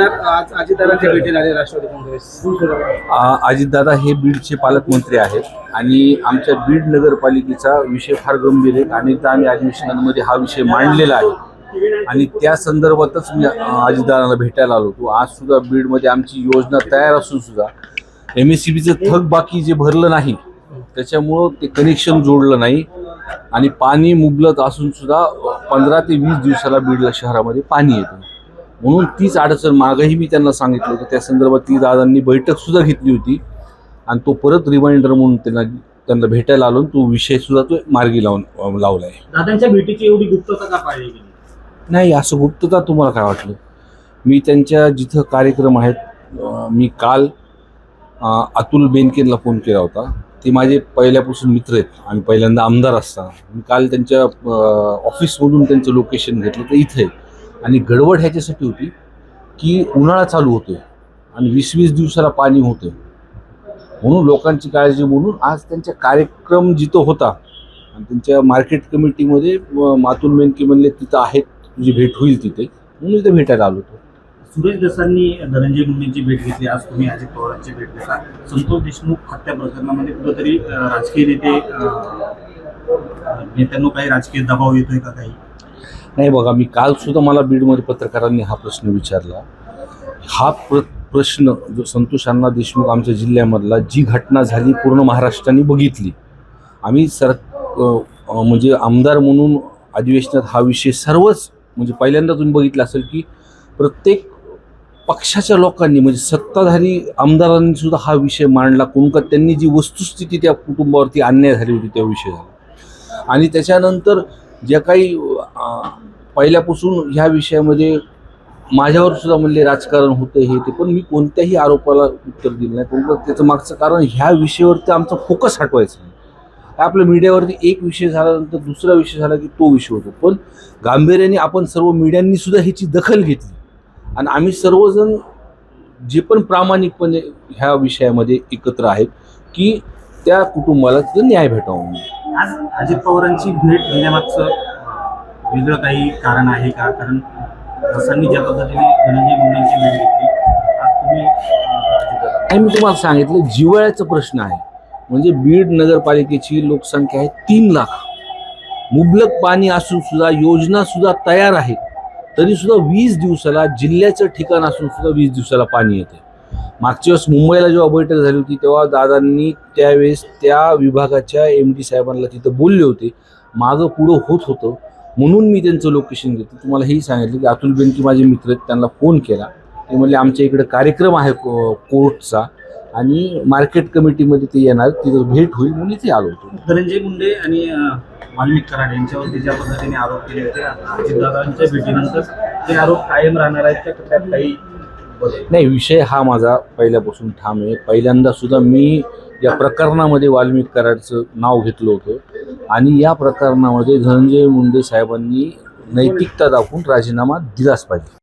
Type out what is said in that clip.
आज अजितदादांच्या भेटी झाले राष्ट्रवादी काँग्रेस. अजितदादा हे बीडचे पालकमंत्री आहेत आणि आमच्या बीड नगरपालिकेचा विषय फार गंभीर आहे. अनेकदा आम्ही अधिवेशनांमध्ये हा विषय मांडलेला आहे. आणि त्या संदर्भातच मी अ, अजितदादांना भेटायला आलो होतो. आज सुद्धा बीडमध्ये आमची योजना तयार असून सुद्धा एम एस सी बीचं थक बाकी जे भरलं नाही त्याच्यामुळं ते कनेक्शन जोडलं नाही. आणि पाणी मुबलत असून सुद्धा पंधरा ते वीस दिवसाला बीडला शहरामध्ये पाणी येतं. म्हणून तीच अडचण मागही मी त्यांना सांगितलं होतं. त्या संदर्भात ती दादांनी बैठक सुद्धा घेतली होती. आणि तो परत रिमाइंडर म्हणून त्यांना त्यांना भेटायला आलो तो विषय सुद्धा तो मार्गी लावून लावला आहे. दादांच्या भेटीची एवढी गुप्तता का पाहिजे नाही असं गुप्तता तुम्हाला काय वाटलं? मी त्यांच्या जिथं कार्यक्रम आहेत मी काल अतुल बेनकेनला फोन केला होता. ते माझे पहिल्यापासून मित्र आहेत. आम्ही पहिल्यांदा आमदार असताना. मी काल त्यांच्या ऑफिसमधून त्यांचं लोकेशन घेतलं तर इथं आहे आणि गडबड ह्याच्यासाठी होती की उन्हाळा चालू होतोय आणि वीस वीस दिवसाला पाणी होतंय. म्हणून लोकांची काळजी म्हणून आज त्यांचा कार्यक्रम जिथं होता आणि त्यांच्या मार्केट कमिटीमध्ये मातुल बेनके म्हणले तिथं आहेत तुझी भेट होईल तिथे. म्हणून इथे भेटायला आलो होतो. सुरेश दसांनी धनंजय मुंडेंची भेट घेतली. आज तुम्ही अजित पवारांची भेट घेता संतोष देशमुख हत्या प्रकरणामध्ये कुठंतरी राजकीय नेते नेत्यांना काही राजकीय दबाव येतोय का काही? नाही बघा मी कालसुद्धा मला बीडमध्ये पत्रकारांनी हा प्रश्न विचारला. हा प्र प्रश्न जो संतोष अण्णा देशमुख आमच्या जिल्ह्यामधला जी घटना झाली पूर्ण महाराष्ट्राने बघितली. आम्ही सर म्हणजे आमदार म्हणून अधिवेशनात हा विषय सर्वच म्हणजे पहिल्यांदा तुम्ही बघितलं असेल की प्रत्येक पक्षाच्या लोकांनी म्हणजे सत्ताधारी आमदारांनी सुद्धा हा विषय मांडला. कोणका त्यांनी जी वस्तुस्थिती त्या कुटुंबावरती अन्याय झाली होती त्या विषय झाला. आणि त्याच्यानंतर ज्या काही पहिल्यापासून ह्या विषयामध्ये माझ्यावर सुद्धा म्हणले राजकारण होतं हे ते पण मी कोणत्याही आरोपाला उत्तर दिलं नाही. पण त्याचं मागचं कारण ह्या विषयावरती आमचा फोकस हटवायचा नाही आपल्या मीडियावरती एक विषय झाल्यानंतर दुसरा विषय झाला की तो विषय होतो. पण गांभीर्याने आपण सर्व मीडियांनी सुद्धा ह्याची दखल घेतली. आणि आम्ही सर्वजण जे पण प्रामाणिकपणे ह्या विषयामध्ये एकत्र आहेत की त्या कुटुंबाला तिथं न्याय भेटावा म्हणून. आज अजित पवारांची भेट घेण्यामागचं वेगळं काही कारण आहे का? कारण दसांनी ज्या पद्धतीने धनंजय मुंडेंची भेट घेतली आज तुम्ही आणि मी तुम्हाला सांगितलं जिव्हाळ्याचा प्रश्न आहे. म्हणजे बीड नगरपालिकेची लोकसंख्या आहे तीन लाख. मुबलक पाणी असून सुद्धा योजना सुद्धा तयार आहे. तरी सुद्धा वीस दिवसाला जिल्ह्याचं ठिकाण असून सुद्धा वीस दिवसाला पाणी येते मागच्या वेळेस मुंबईला जेव्हा बैठक झाली होती तेव्हा दादांनी त्यावेळेस त्या विभागाच्या एम डी साहेबांना तिथं बोलले होते मागं पुढं होत होतं. म्हणून मी त्यांचं लोकेशन घेतलं. तुम्हाला हेही सांगितलं की अतुल बेनकी माझे मित्र आहेत त्यांना फोन केला. ते म्हणले आमच्या इकडे कार्यक्रम आहे को- कोर्टचा आणि मार्केट कमिटीमध्ये ते येणार तिथं भेट होईल म्हणून इथे आलो होतो. धनंजय मुंडे आणि मालविक कराड यांच्यावरती ज्या पद्धतीने आरोप केले होते दादांच्या भेटीनंतर ते आरोप कायम राहणार आहेत त्या काही नाही विषय हा माझा पहिल्यापासून ठाम आहे. पहिल्यांदा सुद्धा मी या प्रकरणामध्ये वाल्मिक कराडचं नाव घेतलं होतं. आणि या प्रकरणामध्ये धनंजय मुंडे साहेबांनी नैतिकता दाखवून राजीनामा दिलाच पाहिजे.